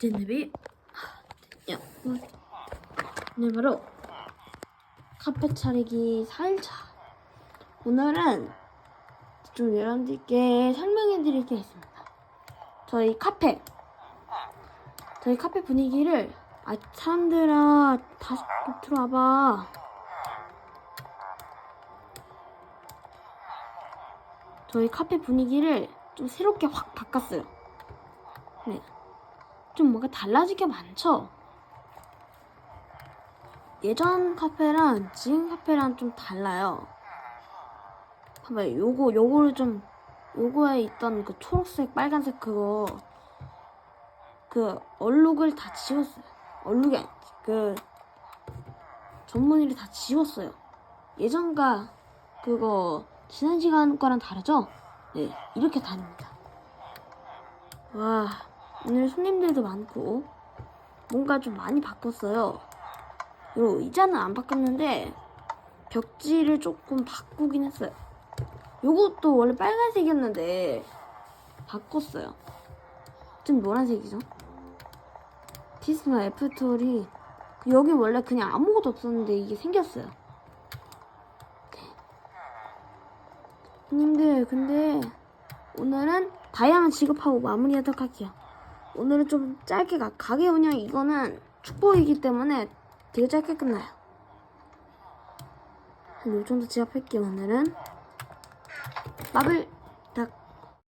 젠네비. 야, 오늘 바로 카페 차리기 4일차. 오늘은 좀 여러분들께 설명해 드릴 게 있습니다. 저희 카페. 저희 카페 분위기를 아 사람들아 다시 좀 들어와봐. 저희 카페 분위기를 좀 새롭게 확 바꿨어요. 네. 좀 뭔가 달라진 게 많죠? 예전 카페랑 지금 카페랑 좀 달라요. 봐봐요. 요거, 요거를 좀, 요거에 있던 그 초록색, 빨간색 그거, 그 얼룩을 다 지웠어요. 얼룩이 아니지. 그, 전문의를 다 지웠어요. 예전과 그거, 지난 시간 거랑 다르죠? 네, 이렇게 다릅니다. 와, 오늘 손님들도 많고 뭔가 좀 많이 바꿨어요. 그리고 의자는 안 바꿨는데 벽지를 조금 바꾸긴 했어요. 요것도 원래 빨간색이었는데 바꿨어요. 좀 노란색이죠. 티스마 애프터리 여기 원래 그냥 아무것도 없었는데 이게 생겼어요. 네. 손님들 근데 오늘은 다이아만 지급하고 마무리하도록 할게요. 오늘은 좀 짧게 가. 가게 운영 이거는 축복이기 때문에 되게 짧게 끝나요. 한 요 정도 지급할게요, 오늘은. 마블